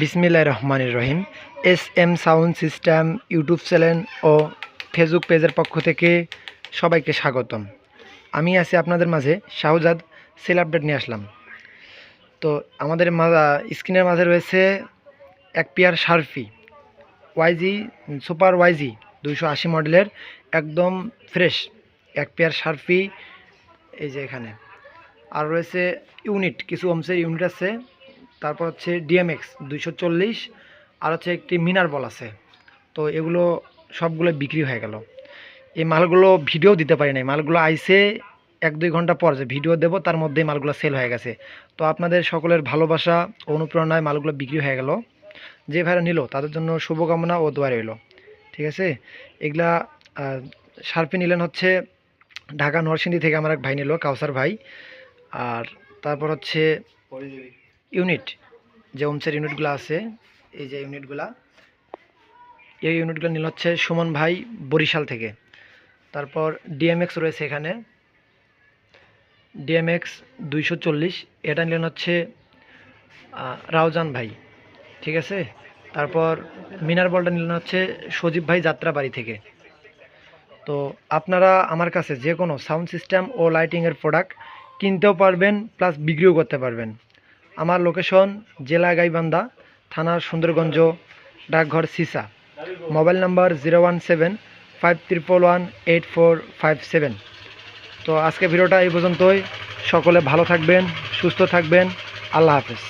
বিসমিল্লাহ রহমানির রহিম। S M sound system, YouTube channel ও Facebook পেজের পক্ষ থেকে সবাইকে স্বাগতম। আমি আছি আপনাদের মাঝে শাহজাদ সেল আপডেট নিয়ে আসলাম। তো আমাদের স্ক্রিনের মাঝে রয়েছে এক পেয়ার শার্ফি ওয়াইজি, সুপার ওয়াইজি দুইশো আশি মডেলের, একদম ফ্রেশ এক পেয়ার শার্ফি এই যে এখানে। আর রয়েছে ইউনিট, কিছু ওমসের ইউনিট আছে। তারপর হচ্ছে ডিএমএক্স দুইশো চল্লিশ, আর হচ্ছে একটি মিনার বল আছে। তো এগুলো সবগুলো বিক্রি হয়ে গেল। এই মালগুলো ভিডিও দিতে পারি নাই। মালগুলো আইসে এক দুই ঘণ্টা পর যে ভিডিও দেবো, তার মধ্যেই মালগুলো সেল হয়ে গেছে। তো আপনাদের সকলের ভালোবাসা, অনুপ্রেরণায় মালগুলো বিক্রি হয়ে গেল। যে ভাইরা নিল, তাদের জন্য শুভকামনা ও দোয়া রইল। ঠিক আছে? এগুলা শার্পি নিলেন হচ্ছে ঢাকা নরসিংদী থেকে আমার এক ভাই নিল, কাউসার ভাই। আর তারপর হচ্ছে ইউনিট, যে ওমসের ইউনিটগুলো আছে, এই যে ইউনিটগুলা, এই ইউনিটগুলো নিল হচ্ছে সুমন ভাই বরিশাল থেকে। তারপর ডিএমএক্স রয়েছে এখানে। ডিএমএক্স দুইশো চল্লিশ, এটা নিলেন হচ্ছে রাউজান ভাই, ঠিক আছে? তারপর মিনার বলটা নিলেন হচ্ছে সজীব ভাই যাত্রাবাড়ি থেকে। তো আপনারা আমার কাছে যে কোনো সাউন্ড সিস্টেম ও লাইটিংয়ের প্রোডাক্ট কিনতেও পারবেন, প্লাস বিক্রিও করতে পারবেন। আমার লোকেশন জেলা গাইবান্ধা, থানার সুন্দরগঞ্জ, ডাকঘর Sisa. Mobile number zero one seven five triple one eight four five seven. তো আজকে ভিডিওটা এই পর্যন্তই। সকলে ভালো থাকবেন, সুস্থ থাকবেন। আল্লাহ হাফেজ।